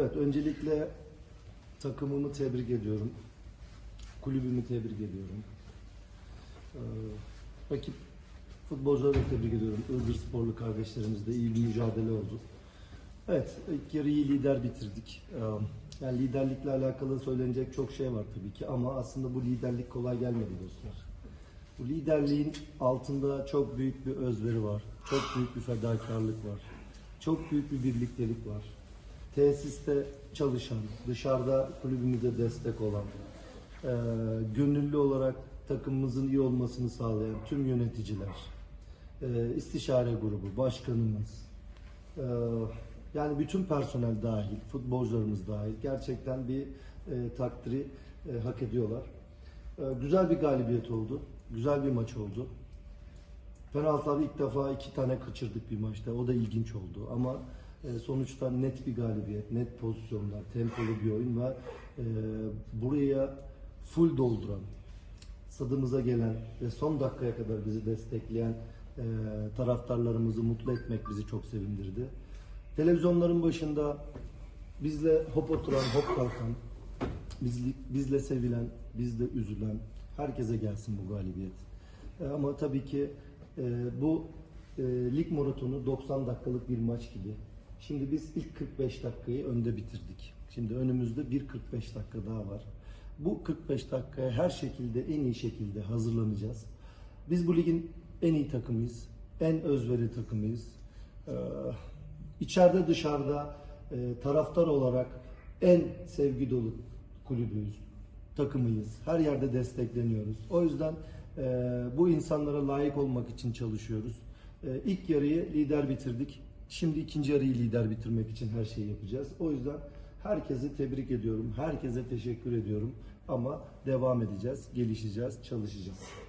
Evet, öncelikle takımımı tebrik ediyorum. Kulübümü tebrik ediyorum. Ee, rakip futbolcuları da tebrik ediyorum. Iğdır sporlu kardeşlerimizle iyi bir mücadele oldu. Evet, ilk yarı iyi lider bitirdik. Ee, yani liderlikle alakalı söylenecek çok şey var tabii ki ama aslında bu liderlik kolay gelmedi dostlar. Bu liderliğin altında çok büyük bir özveri var. Çok büyük bir fedakarlık var. Çok büyük bir birliktelik var. Tesiste çalışan, dışarıda kulübümüze destek olan, eee, gönüllü olarak takımımızın iyi olmasını sağlayan tüm yöneticiler, eee, istişare grubu, başkanımız, eee, yani bütün personel dahil, futbolcularımız dahil gerçekten bir eee, takdiri eee, hak ediyorlar. Eee, güzel bir galibiyet oldu, güzel bir maç oldu. Penaltıları ilk defa iki tane kaçırdık bir maçta. O da ilginç oldu. Ama e, sonuçta net bir galibiyet, net pozisyonlar, tempolu bir oyun ve e, buraya full dolduran, stadımıza gelen ve son dakikaya kadar bizi destekleyen e, taraftarlarımızı mutlu etmek bizi çok sevindirdi. Televizyonların başında bizle hop oturan, hop kalkan, bizle, bizle sevilen, bizle üzülen herkese gelsin bu galibiyet. E, ama tabii ki e, bu e, lig maratonu 90 dakikalık bir maç gibi. Şimdi biz ilk 45 dakikayı önde bitirdik. Şimdi önümüzde bir 45 dakika daha var. Bu 45 dakikaya her şekilde en iyi şekilde hazırlanacağız. Biz bu ligin en iyi takımıyız. En özveri takımıyız. Ee, içeride dışarıda e, taraftar olarak en sevgi dolu kulübüyüz takımıyız. Her yerde destekleniyoruz. O yüzden e, bu insanlara layık olmak için çalışıyoruz. E, ilk yarıyı lider bitirdik. Şimdi ikinci yarıyı lider bitirmek için her şeyi yapacağız. O yüzden herkesi tebrik ediyorum. Herkese teşekkür ediyorum. Ama devam edeceğiz, gelişeceğiz, çalışacağız.